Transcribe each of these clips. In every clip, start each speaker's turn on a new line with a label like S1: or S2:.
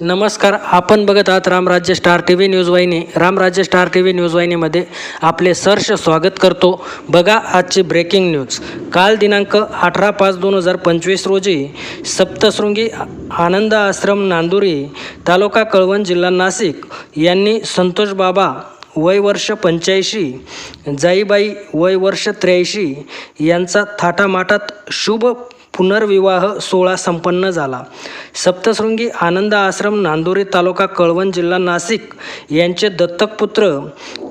S1: नमस्कार आपण बघत आहात Ramrajya star T V news वाहिनी. Ramrajya star T V news वाहिनीमध्ये आपले सर्ष स्वागत करतो. बघा आजची ब्रेकिंग न्यूज काल दिनांक अठरा पाच दोन हजार पंचवीस रोजी सप्तशृंगी आनंद आश्रम नांदुरी तालुका कळवण जिल्हा नाशिक यांनी संतोष बाबा वय वर्ष पंच्याऐंशी जाईबाई वय वर्ष त्र्याऐंशी यांचा थाटामाटात शुभ पुनर्विवाह सोहळा संपन्न झाला. सप्तशृंगी आनंद आश्रम नांदोरी तालुका कळवण जिल्हा नाशिक यांचे दत्तक पुत्र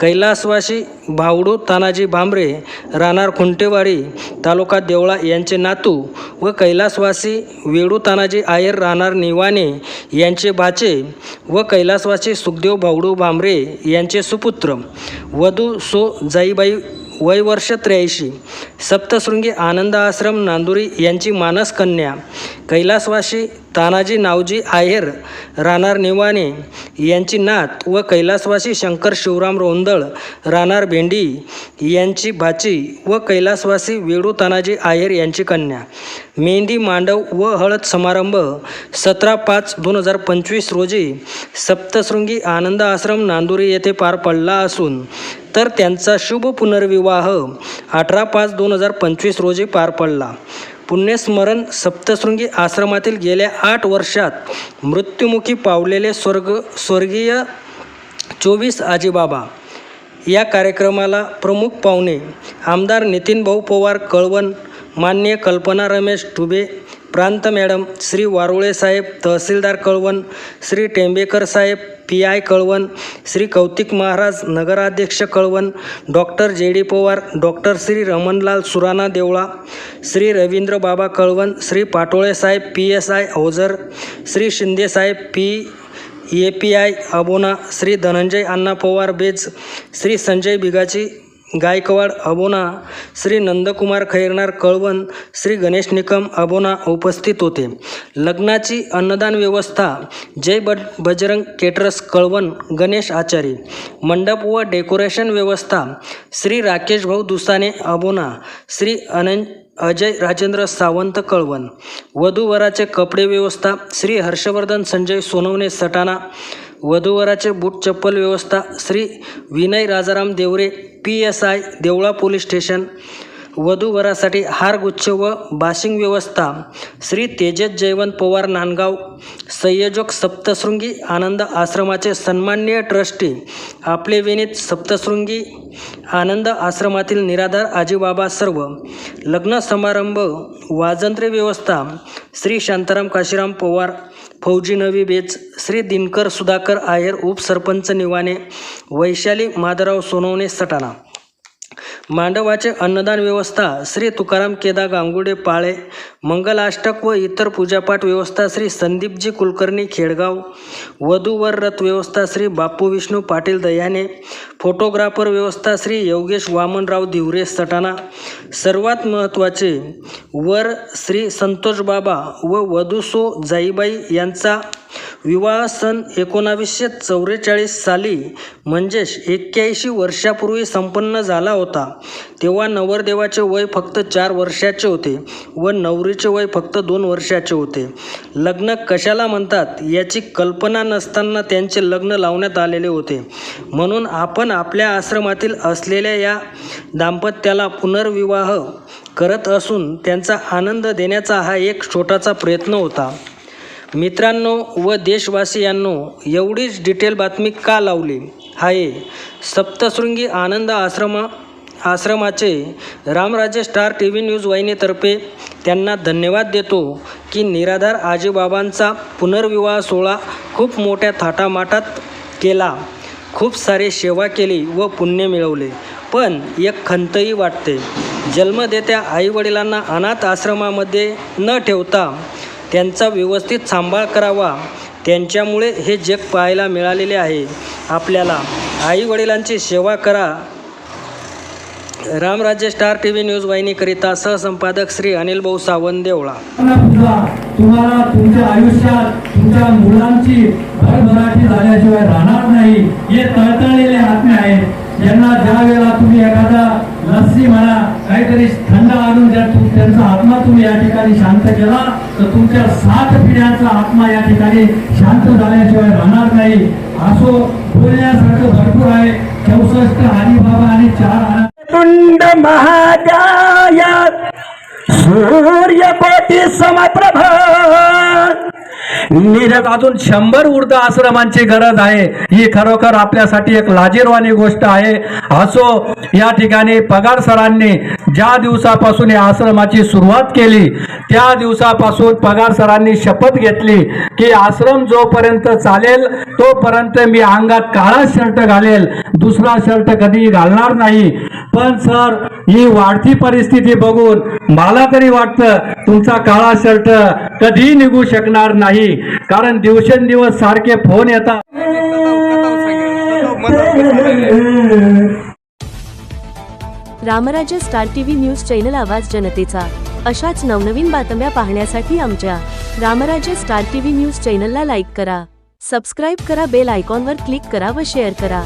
S1: कैलासवासी भावडू तानाजी भांबरे राहणार खुंटेवाडी तालुका देवळा यांचे नातू व कैलासवासी वेडू तानाजी आयर राहणार निवाणे यांचे भाचे व कैलासवासी सुखदेव भावडू भांबरे यांचे सुपुत्र. वधू सो जाईबाई वय वर्ष त्र्याऐंशी. सप्तशृंगी आनंद आश्रम नांदुरी यांची मानस कन्या कैलासवासी तानाजी नावजी आहेर राहणार निवाणे यांची नात व कैलासवासी शंकर शिवराम रोंदळ राहणार भेंडी यांची भाची व कैलासवासी वेडू तानाजी आहेर यांची कन्या. मेहंदी मांडव व हळद समारंभ सतरा पाच दोन हजार पंचवीस रोजी सप्तशृंगी आनंद आश्रम नांदुरी येथे पार पडला असून तर त्यांचा शुभ पुनर्विवाह अठरा पाच दोन हजार पंचवीस रोजी पार पडला. पुण्यस्मरण सप्तशृंगी आश्रमातील गेल्या आठ वर्षात मृत्युमुखी पावलेले स्वर्ग स्वर्गीय चोवीस आजीबाबा. या कार्यक्रमाला प्रमुख पाहुणे आमदार नितीन भाऊ पवार कळवण मान्य कल्पना रमेश टुबे प्रांत मॅडम श्री वारुळे साहेब तहसीलदार कळवण श्री टेंबेकर साहेब पी आय कळवण श्री कौतिक महाराज नगराध्यक्ष Kalwan doctor J D Pawar doctor Shri Ramanlal Surana Deola Shri Ravindra Baba Kalwan Shri Patole Saheb P S I Ozar Shri Shinde Saheb P A P I Abona Shri Dhananjay Anna Pawar Bej Shri Sanjay Bigachi Gaikwad Abona Shri Nandkumar Khairnar Kalwan Shri Ganesh Nikam Abona उपस्थित होते. लग्नाची अन्नदान व्यवस्था जय बड Bajrang caterers Kalwan Ganesh आचारी. मंडप व decoration व्यवस्था श्री राकेश भाऊ दुसाने अबोना श्री अनन अजय राजेंद्र सावंत कळवण. वधूवराचे कपडे व्यवस्था श्री हर्षवर्धन संजय सोनवणे सटाणा. वधूवराचे बूट चप्पल व्यवस्था Shri Vinay Rajaram Deore P S I Deola police station वधूवरासाठी हारगुच्छ व बाशिंग व्यवस्था. श्री तेजस जयवंत पवार नांदगाव. संयोजक सप्तशृंगी आनंद आश्रमाचे सन्माननीय ट्रस्टी. आपले विनीत सप्तशृंगी आनंद आश्रमातील निराधार आजीबाबा सर्व. लग्न समारंभ वाजंत्री व्यवस्था. श्री शांताराम काशीराम पवार फौजी नवी बेच श्री दिनकर सुधाकर आयर उपसरपंच निवाने वैशाली माधवराव सोनवणे सटाणा। मांडवाचे अन्नदान व्यवस्था श्री तुकाराम केदा गांगुडे पाळे मंगलाष्टक व इतर पूजापाठ व्यवस्था श्री संदीपजी कुलकर्णी खेडगाव वधूवर रथ व्यवस्था श्री बापू विष्णू पाटील दह्याने फोटोग्राफर व्यवस्था श्री योगेश वामनराव दिवरे सटाणा सर्वात महत्त्वाचे वर श्री संतोष बाबा व वधूसो जाईबाई यांचा विवाह सन एकोणावीसशे चौवेचाळीस साली म्हणजेच एक्क्याऐंशी वर्षापूर्वी संपन्न झाला होता. तेव्हा नवरदेवाचे वय फक्त चार वर्षाचे होते व नवरीचे वय फक्त दोन वर्षाचे होते. लग्न कशाला म्हणतात? याची कल्पना नसताना त्यांचे लग्न लावण्यात आलेले होते. म्हणून आपण आपल्या आश्रमातील असलेल्या या दाम्पत्याला पुनर्विवाह करत असून त्यांचा आनंद देण्याचा हा एक छोटासा प्रयत्न होता. मित्रांनो व देशवासियांनो एवढीच डिटेल बातमी का लावली? आहे सप्तशृंगी आनंद आश्रमा आश्रमाचे Ramraje star T V news वाहिनीतर्फे त्यांना धन्यवाद देतो की निराधार आजीबाबांचा पुनर्विवाह सोहळा खूप मोठ्या थाटामाटात केला. खूप सारे सेवा केली व पुण्य मिळवले. पण एक खंतही वाटते. जन्मदेत्या आईवडिलांना अनाथ आश्रमामध्ये न ठेवता त्यांचा व्यवस्थित सांभाळ करावा. त्यांच्यामुळे हे जग पाहायला मिळालेले आहे. आपल्याला आईवडिलांची सेवा करा. Ramrajya star T V news वाहिनीकरिता सहसंपादक श्री अनिल भाऊ सावंत देवळा
S2: तुम्हाला तुमच्या आयुष्यात तुमच्या मुलांची भरभराटी झाल्याशिवाय राहणार नाही. हे तळतळलेले आत्मे आहेत. ज्यांना ज्या वेळेला तुम्ही एखादा लस्सी म्हणा काहीतरी थंड त्या त्यांचा आत्मा तुम्ही या ठिकाणी शांत केला तर तुमच्या सात पिढ्यांचा आत्मा या ठिकाणी शांत झाल्याशिवाय राहणार नाही. असो बोलण्यासारखं भरपूर आहे. चौसष्ट हरिबाबा आणि चार
S3: तुंड महाजाया सूर्यकोटी समप्रभ
S2: नीरज अजून शंभर ऊर्ध आश्रमांची गरज आहे. ही खरोखर आपल्यासाठी एक लाजीरवाणी गोष्ट आहे. असो या ठिकाणी पगार सरांनी ज्या दिवसापासून या आश्रमाची सुरुवात केली त्या दिवसापासून पगार सरांनी शपथ घेतली की आश्रम जोपर्यंत चालेल तोपर्यंत मी अंगात काळा शर्ट घालेल. दुसरा शर्ट कधी घालणार नाही. पण सर ही वाढती परिस्थिती बघून मला तरी वाटतं तुमचा काळा शर्ट कधी निघू शकणार नाही. कारण दिवसेंदिवस सारखे फोन येतात.
S4: Ramrajya star TV news channel आवाज जनतेचा. अशाच नवनवीन बातम्या पाहण्यासाठी आमच्या रामराज्य स्टार टीव्ही न्यूज चॅनलला लाईक करा. सबस्क्राईब करा बेल आयकॉनवर क्लिक करा व शेअर करा.